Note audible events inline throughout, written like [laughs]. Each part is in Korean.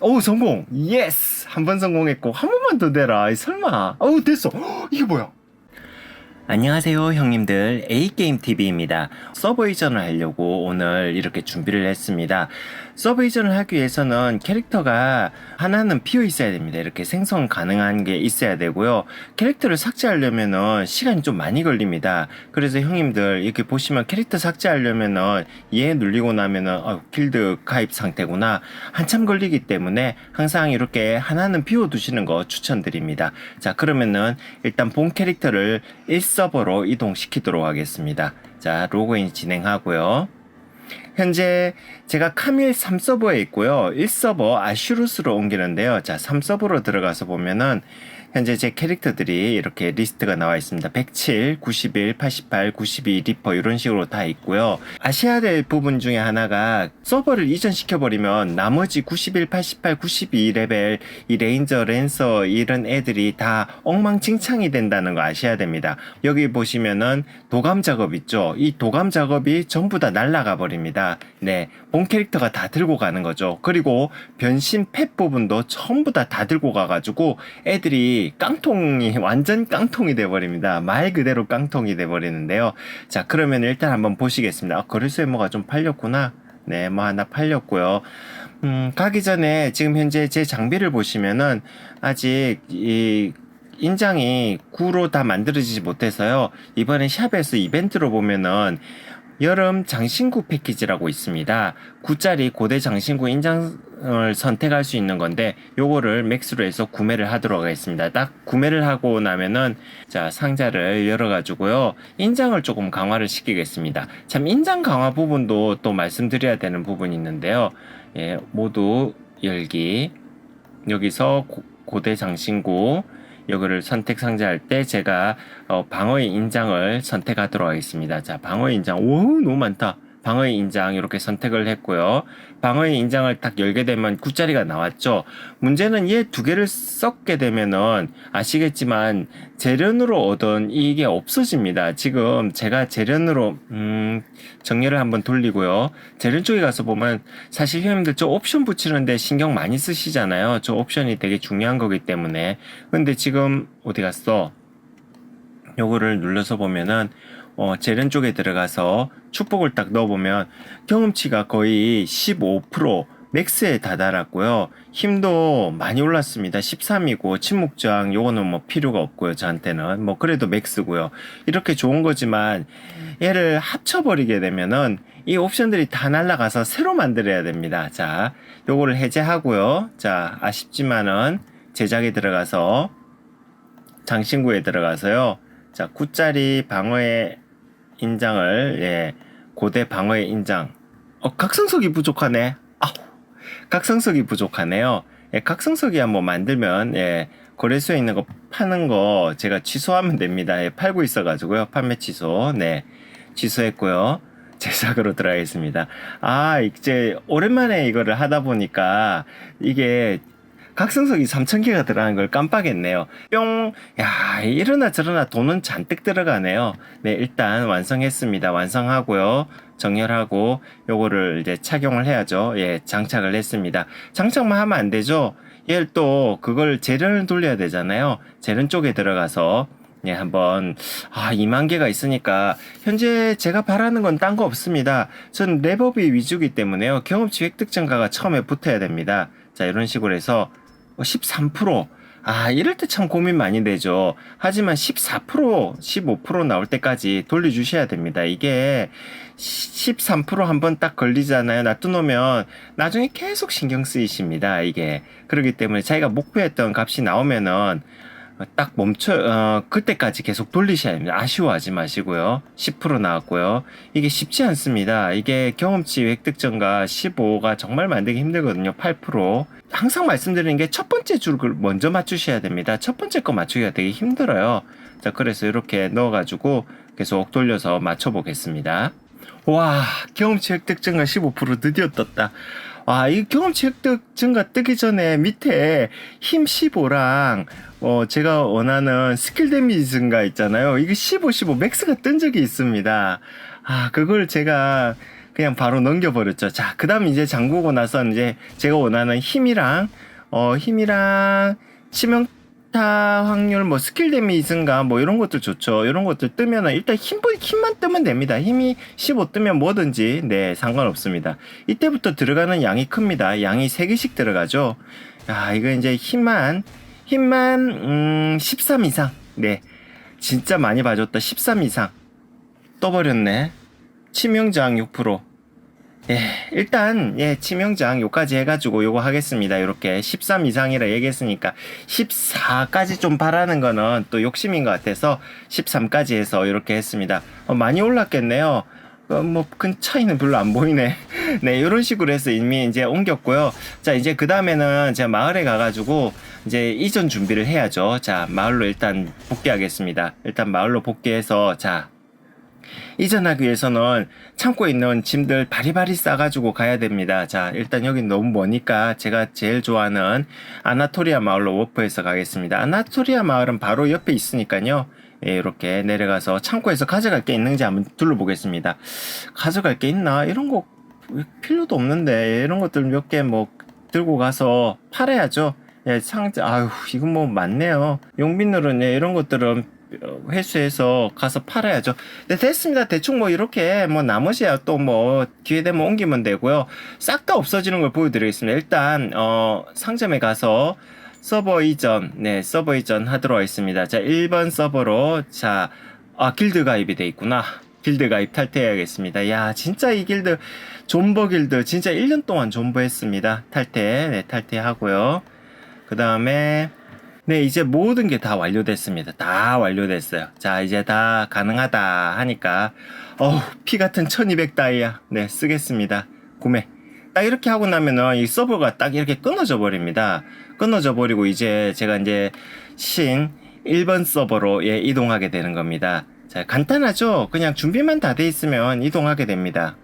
오 성공. 예스 한 번 성공했고 한 번만 더 내라. 설마. 어우 됐어. 헉, [gasps] 이게 뭐야 안녕하세요 형님들. A게임TV입니다. 서버 이전을 하려고 오늘 이렇게 준비를 했습니다. 서버 이전을 하기 위해서는 캐릭터가 하나는 비어 있어야 됩니다. 이렇게 생성 가능한 게 있어야 되고요. 캐릭터를 삭제하려면은 시간이 좀 많이 걸립니다. 그래서 형님들 이렇게 보시면 캐릭터 삭제하려면은 얘 눌리고 나면은 어, 길드 가입 상태구나. 한참 걸리기 때문에 항상 이렇게 하나는 비워 두시는 거 추천드립니다. 자 그러면은 일단 본 캐릭터를 1 서버로 이동시키도록 하겠습니다. 자 로그인 진행하고요 현재 제가 카밀 3서버에 있고요. 1서버 아슈루스로 옮기는데요. 자, 3서버로 들어가서 보면은 현재 제 캐릭터들이 이렇게 리스트가 나와 있습니다. 107, 91, 88, 92, 리퍼 이런 식으로 다 있고요. 아셔야 될 부분 중에 하나가 서버를 이전시켜버리면 나머지 91, 88, 92 레벨 이 레인저, 랜서 이런 애들이 다 엉망진창이 된다는 거 아셔야 됩니다. 여기 보시면은 도감 작업 있죠. 이 도감 작업이 전부 다 날라가 버립니다. 네, 본 캐릭터가 다 들고 가는 거죠. 그리고 변신 펫 부분도 전부 다 다 들고 가가지고 애들이 깡통이 완전 깡통이 돼버립니다. 말 그대로 깡통이 돼버리는데요. 자, 그러면 일단 한번 보시겠습니다. 아, 거래소에 뭐가 좀 팔렸구나. 네, 뭐 하나 팔렸고요. 음, 가기 전에 지금 현재 제 장비를 보시면은 아직 이 인장이 구로 다 만들어지지 못해서요. 이번에 샵에서 이벤트로 보면은 여름 장신구 패키지라고 있습니다. 9짜리 고대 장신구 인장을 선택할 수 있는 건데 요거를 맥스로 해서 구매를 하도록 하겠습니다. 딱 구매를 하고 나면은 자 상자를 열어 가지고요. 인장을 조금 강화를 시키겠습니다. 참 인장 강화 부분도 또 말씀드려야 되는 부분이 있는데요. 예, 모두 열기 여기서 고, 고대 장신구 요거를 선택 상자할 때 제가 어, 방어의 인장을 선택하도록 하겠습니다. 자, 방어의 인장. 오, 너무 많다. 방어의 인장 이렇게 선택을 했고요. 방어의 인장을 딱 열게 되면 9짜리가 나왔죠. 문제는 얘 두 개를 섞게 되면은 아시겠지만 재련으로 얻은 이게 없어집니다. 지금 제가 재련으로 음, 정렬을 한번 돌리고요. 재련 쪽에 가서 보면 사실 형님들 저 옵션 붙이는데 신경 많이 쓰시잖아요. 저 옵션이 되게 중요한 거기 때문에. 근데 지금 어디 갔어? 요거를 눌러서 보면은 어, 재련 쪽에 들어가서 축복을 딱 넣어보면 경험치가 거의 15% 맥스에 다다랐고요. 힘도 많이 올랐습니다. 13이고 침묵저항 요거는 뭐 필요가 없고요. 저한테는 뭐 그래도 맥스고요. 이렇게 좋은 거지만 얘를 합쳐버리게 되면은 이 옵션들이 다 날라가서 새로 만들어야 됩니다. 자, 요거를 해제하고요. 자, 아쉽지만은 제작에 들어가서 장신구에 들어가서요. 자, 9짜리 방어의 인장을 예, 고대 방어의 인장. 어, 각성석이 부족하네. 아우, 각성석이 부족하네요. 예, 각성석이 한번 만들면 예, 거래소에 있는 거 파는 거 제가 취소하면 됩니다. 예, 팔고 있어 가지고요. 판매 취소. 네, 취소했고요. [laughs] 제작으로 들어가겠습니다. 아, 이제 오랜만에 이거를 하다 보니까 이게 각성석이 3,000개가 들어가는 걸 깜빡했네요. 뿅! 야, 이러나 저러나 돈은 잔뜩 들어가네요. 네, 일단 완성했습니다. 완성하고요. 정렬하고 요거를 이제 착용을 해야죠. 예, 장착을 했습니다. 장착만 하면 안 되죠. 얘를 또 그걸 재련을 돌려야 되잖아요. 재련 쪽에 들어가서 예, 한번 아 2만 개가 있으니까 현재 제가 바라는 건 딴 거 없습니다. 전 레버비 위주기 때문에요. 경험치 획득 증가가 처음에 붙어야 됩니다. 자, 이런 식으로 해서 13%. 아, 이럴 때 참 고민 많이 되죠. 하지만 14%, 15% 나올 때까지 돌려주셔야 됩니다. 이게 13% 한번 딱 걸리잖아요. 놔두놓으면 나중에 계속 신경 쓰이십니다. 이게. 그렇기 때문에 자기가 목표했던 값이 나오면은 딱 멈춰, 어, 그때까지 계속 돌리셔야 됩니다. 아쉬워하지 마시고요. 10% 나왔고요. 이게 쉽지 않습니다. 이게 경험치 획득점과 15가 정말 만들기 힘들거든요. 8%. 항상 말씀드리는 게 첫 번째 줄을 먼저 맞추셔야 됩니다. 첫 번째 거 맞추기가 되게 힘들어요. 자, 그래서 이렇게 넣어가지고 계속 돌려서 맞춰보겠습니다. 와, 경험치 획득 증가 15% 드디어 떴다. 와, 이 경험치 획득 증가 뜨기 전에 밑에 힘 15랑 어, 제가 원하는 스킬 데미지 증가 있잖아요. 이게 15, 15 맥스가 뜬 적이 있습니다. 아, 그걸 제가 그냥 바로 넘겨버렸죠. 자, 그 다음 이제 잠그고 나서 이제 제가 원하는 힘이랑, 어, 힘이랑 치명 타 확률, 뭐 스킬 데미지인가, 뭐 이런 것들 좋죠. 이런 것들 뜨면은 일단 힘, 힘만 뜨면 됩니다. 힘이 15 뜨면 뭐든지, 네, 상관없습니다. 이때부터 들어가는 양이 큽니다. 양이 3개씩 들어가죠. 야, 이거 이제 힘만, 힘만, 음, 13 이상. 네. 진짜 많이 봐줬다. 13 이상. 떠버렸네. 치명저항 6%. 예, 일단, 예, 치명저항 요까지 해가지고 요거 하겠습니다. 요렇게 13 이상이라 얘기했으니까 14까지 좀 바라는 거는 또 욕심인 것 같아서 13까지 해서 이렇게 했습니다. 어, 많이 올랐겠네요. 어, 뭐, 큰 차이는 별로 안 보이네. [laughs] 네, 이런 식으로 해서 이미 이제 옮겼고요. 자, 이제 그 다음에는 제가 마을에 가가지고 이제 이전 준비를 해야죠. 자, 마을로 일단 복귀하겠습니다. 일단 마을로 복귀해서, 자, 이전하기 위해서는 창고에 있는 짐들 바리바리 싸가지고 가야 됩니다. 자, 일단 여긴 너무 머니까 제가 제일 좋아하는 아나토리아 마을로 워프해서 가겠습니다. 아나토리아 마을은 바로 옆에 있으니까요. 예, 이렇게 내려가서 창고에서 가져갈 게 있는지 한번 둘러보겠습니다. 가져갈 게 있나? 이런 거 필요도 없는데 이런 것들 몇 개 뭐 들고 가서 팔아야죠. 예, 상자 아유 이건 뭐 많네요. 용빈들은 예, 이런 것들은 회수해서 가서 팔아야죠. 네, 됐습니다. 대충 뭐 이렇게 뭐 나머지야 또 뭐 기회 되면 옮기면 되고요. 싹 다 없어지는 걸 보여드리겠습니다. 일단 어 상점에 가서 서버 이전, 네, 서버 이전 하도록 하겠습니다. 자, 1번 서버로, 자, 아, 길드 가입이 돼 있구나. 길드 가입 탈퇴해야겠습니다. 야, 진짜 이 길드, 존버 길드, 진짜 1년 동안 존버했습니다. 탈퇴, 네, 탈퇴하고요. 그 다음에, 네, 이제 모든 게 다 완료됐습니다. 다 완료됐어요. 자, 이제 다 가능하다 하니까, 어우, 피 같은 1200 다이아, 네, 쓰겠습니다. 구매. 딱 이렇게 하고 나면은 이 서버가 딱 이렇게 끊어져 버립니다. 끊어져 버리고 이제 제가 이제 신 1번 서버로 예, 이동하게 되는 겁니다. 자, 간단하죠? 그냥 준비만 다 돼 있으면 이동하게 됩니다.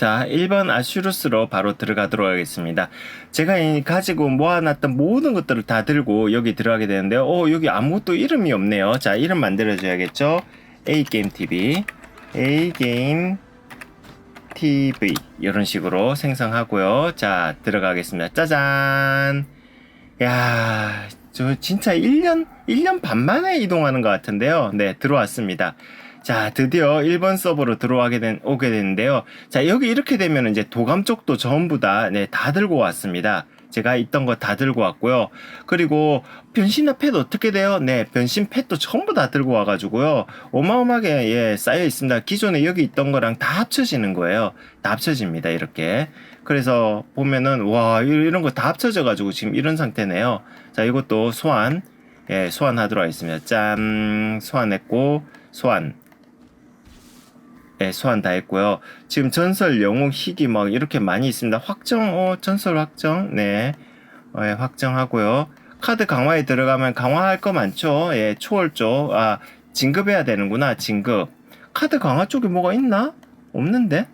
자, 1번 아슈루스로 바로 들어가도록 하겠습니다. 제가 가지고 모아놨던 모든 것들을 다 들고 여기 들어가게 되는데요. 어, 여기 아무것도 이름이 없네요. 자, 이름 만들어줘야겠죠? A게임TV. A게임 TV 이런 식으로 생성하고요. 자 들어가겠습니다. 짜잔. 야, 저 진짜 1년 1년 반 만에 이동하는 것 같은데요. 네, 들어왔습니다. 자, 드디어 1번 서버로 들어가게 된, 오게 되는데요. 자, 여기 이렇게 되면 이제 도감 쪽도 전부 다, 네, 다 들고 왔습니다. 제가 있던 거 다 들고 왔고요. 그리고 변신화 팻 어떻게 돼요? 네, 변신 팻도 전부 다 들고 와가지고요. 어마어마하게 예, 쌓여 있습니다. 기존에 여기 있던 거랑 다 합쳐지는 거예요. 다 합쳐집니다. 이렇게. 그래서 보면은 와 이런 거 다 합쳐져가지고 지금 이런 상태네요. 자, 이것도 소환. 예, 소환하도록 하겠습니다. 짠, 소환했고 소환. 네, 소환 다 했고요. 지금 전설, 영웅, 희귀 막 이렇게 많이 있습니다. 확정, 어, 전설 확정, 네, 어, 예, 확정하고요. 카드 강화에 들어가면 강화할 거 많죠. 예, 초월 쪽, 아, 진급해야 되는구나, 진급. 카드 강화 쪽에 뭐가 있나? 없는데?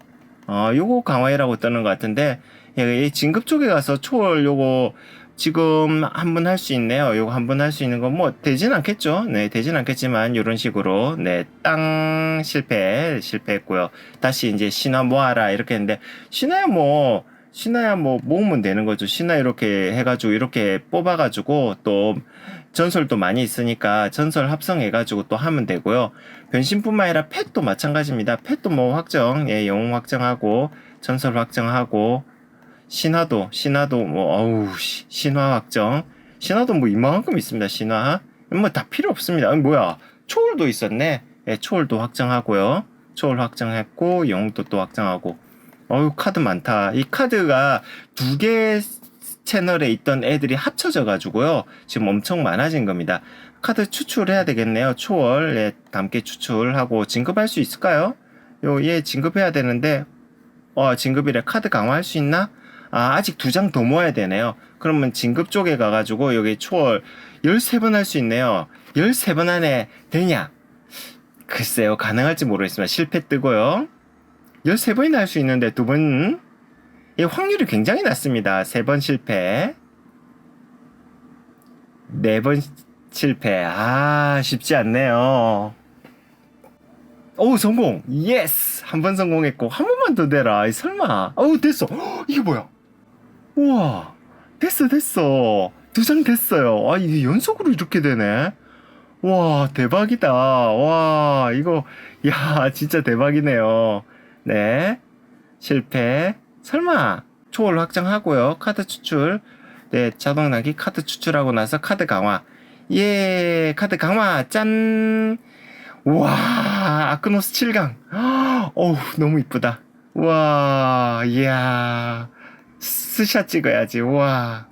어, 요거 강화이라고 뜨는 것 같은데, 예, 이 진급 쪽에 가서 초월 요거 지금 한번할수 있네요. 요거 한번할수 있는 건 뭐 되진 않겠죠. 네, 되진 않겠지만 이런 식으로 네, 땅 실패 실패했고요. 다시 이제 신화 모아라 이렇게 했는데 신화야 뭐 신화야 뭐 모으면 되는 거죠. 신화 이렇게 해가지고 이렇게 뽑아가지고 또 전설도 많이 있으니까 전설 합성해가지고 또 하면 되고요. 변신뿐만 아니라 펫도 마찬가지입니다. 펫도 뭐 확정, 예, 영웅 확정하고 전설 확정하고 신화도 신화도 뭐 어우 신화 확정. 신화도 뭐 이만큼 있습니다 신화. 뭐 다 필요 없습니다. 아니, 뭐야? 초월도 있었네. 예, 초월도 확정하고요. 초월 확정했고 영웅도 또 확정하고. 어우 카드 많다. 이 카드가 두 개 채널에 있던 애들이 합쳐져 가지고요. 지금 엄청 많아진 겁니다. 카드 추출해야 되겠네요 초월. 예, 함께 추출하고 진급할 수 있을까요? 요얘 진급해야 되는데 어 진급이래 카드 강화할 수 있나 아, 아직 두 장 더 모아야 되네요. 그러면 진급 쪽에 가가지고 여기 초월 13번 할 수 있네요. 13번 안에 되냐? 글쎄요, 가능할지 모르겠습니다. 실패 뜨고요. 13번이나 할 수 있는데 두 번, 이 확률이 굉장히 낮습니다. 세 번 실패. 네 번 실패. 아, 쉽지 않네요. 오 성공 예스 한 번 성공했고 한 번만 더 내라 이 설마 어우 됐어 헉, 이게 뭐야 우와 됐어 됐어. 두 장 됐어요. 아 이게 연속으로 이렇게 되네. 와 대박이다. 와 이거 야 [laughs] 진짜 대박이네요. 네 실패. 설마 초월 확장하고요. 카드 추출. 네 자동 나기 카드 추출하고 나서 카드 강화. 예 카드 강화. 짠. 와, 아크노스 7강. [gasps] 어우, 너무 이쁘다. 와, 이야. 스샷 찍어야지. 와.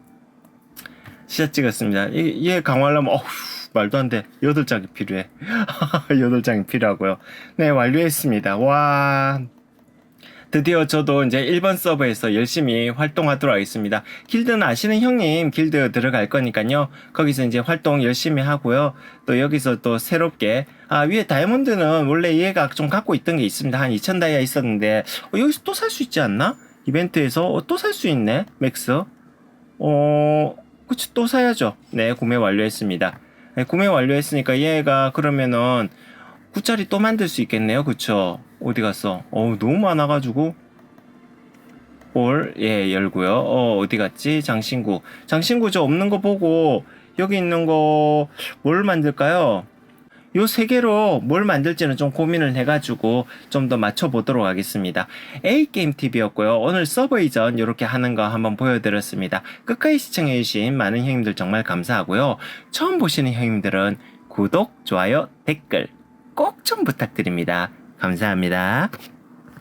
스샷 찍었습니다. 이, 얘 강화하려면, 어휴, 말도 안 돼. 8장이 필요해. [laughs] 8장이 필요하고요. 네, 완료했습니다. 와. 드디어 저도 이제 1번 서버에서 열심히 활동하도록 하겠습니다. 길드는 아시는 형님 길드 들어갈 거니까요. 거기서 이제 활동 열심히 하고요. 또 여기서 또 새롭게 아 위에 다이아몬드는 원래 얘가 좀 갖고 있던 게 있습니다. 한 2000 다이아 있었는데 어, 여기서 또 살 수 있지 않나? 이벤트에서 어, 또살 수 있네. 맥스. 어 그치 또 사야죠. 네 구매 완료했습니다. 네, 구매 완료했으니까 얘가 그러면은 9짜리 또 만들 수 있겠네요. 그쵸? 어디 갔어? 어우, 너무 많아가지고. 볼, 예, 열고요. 어, 어디 갔지? 장신구. 장신구 저 없는 거 보고, 여기 있는 거, 뭘 만들까요? 요 세 개로 뭘 만들지는 좀 고민을 해가지고 좀 더 맞춰보도록 하겠습니다. A게임TV였고요. 오늘 서버 이전 이렇게 하는 거 한번 보여드렸습니다. 끝까지 시청해주신 많은 형님들 정말 감사하고요. 처음 보시는 형님들은 구독, 좋아요, 댓글 꼭 좀 부탁드립니다. 감사합니다.